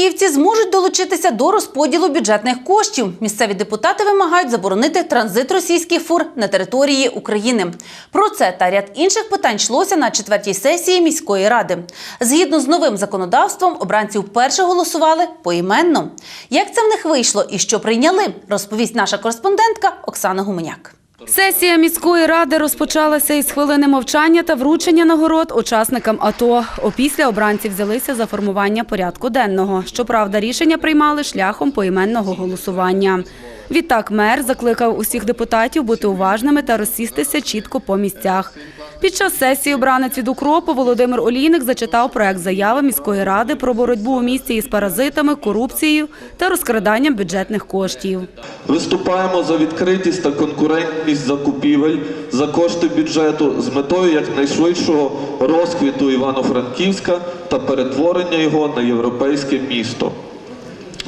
івано-франківці зможуть долучитися до розподілу бюджетних коштів. Місцеві депутати вимагають заборонити транзит російських фур на території України. Про це та ряд інших питань йшлося на четвертій сесії міської ради. Згідно з новим законодавством, обранці вперше голосували поіменно. Як це в них вийшло і що прийняли, розповість наша кореспондентка Оксана Гуменяк. Сесія міської ради розпочалася із хвилини мовчання та вручення нагород учасникам АТО. Опісля обранці взялися за формування порядку денного. Щоправда, рішення приймали шляхом поіменного голосування. Відтак мер закликав усіх депутатів бути уважними та розсістися чітко по місцях. Під час сесії обранець від укропу Володимир Олійник зачитав проект заяви міської ради про боротьбу у місті із паразитами, корупцією та розкраданням бюджетних коштів. Виступаємо за відкритість та конкурентність закупівель за кошти бюджету з метою якнайшвидшого розквіту Івано-Франківська та перетворення його на європейське місто.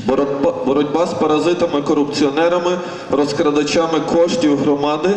Боротьба, боротьба з паразитами-корупціонерами, розкрадачами коштів громади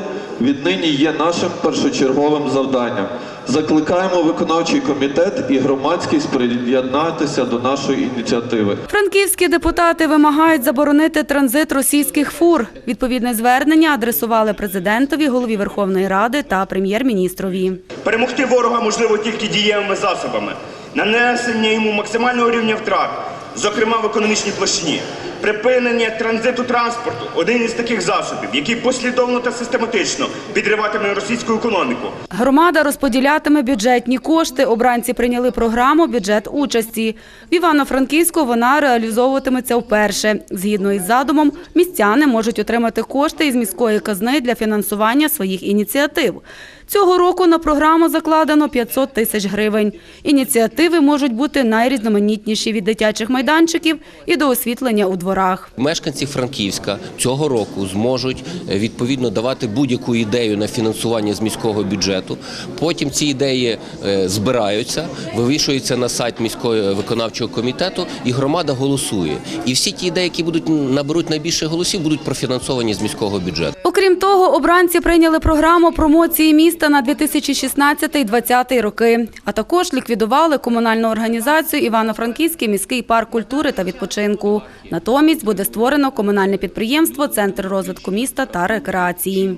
віднині є нашим першочерговим завданням. Закликаємо виконавчий комітет і громадськість приєднатися до нашої ініціативи. Франківські депутати вимагають заборонити транзит російських фур. Відповідне звернення адресували президентові, голові Верховної Ради та прем'єр-міністрові. Перемогти ворога можливо тільки дієвими засобами, нанесення йому максимального рівня втрат, зокрема в економічній площині. Припинення транзиту транспорту один із таких засобів, який послідовно та систематично підриватиме російську економіку. Громада розподілятиме бюджетні кошти. Обранці прийняли програму бюджет участі. В Івано-Франківську вона реалізовуватиметься вперше. Згідно із задумом, містяни можуть отримати кошти із міської казни для фінансування своїх ініціатив. Цього року на програму закладено 500 тисяч гривень. Ініціативи можуть бути найрізноманітніші від дитячих майданчиків і до освітлення у дворах. Мешканці Франківська цього року зможуть е, відповідно давати будь-яку ідею на фінансування з міського бюджету. Потім ці ідеї е, збираються, вивішуються на сайт міського виконавчого комітету, і громада голосує. І всі ті ідеї, які будуть наберуть найбільше голосів, будуть профінансовані з міського бюджету. Окрім того, обранці прийняли програму промоції міста на 2016-2020 роки, а також ліквідували комунальну організацію Івано-Франківський міський парк культури та відпочинку. Натомість буде створено комунальне підприємство Центр розвитку міста та рекреації.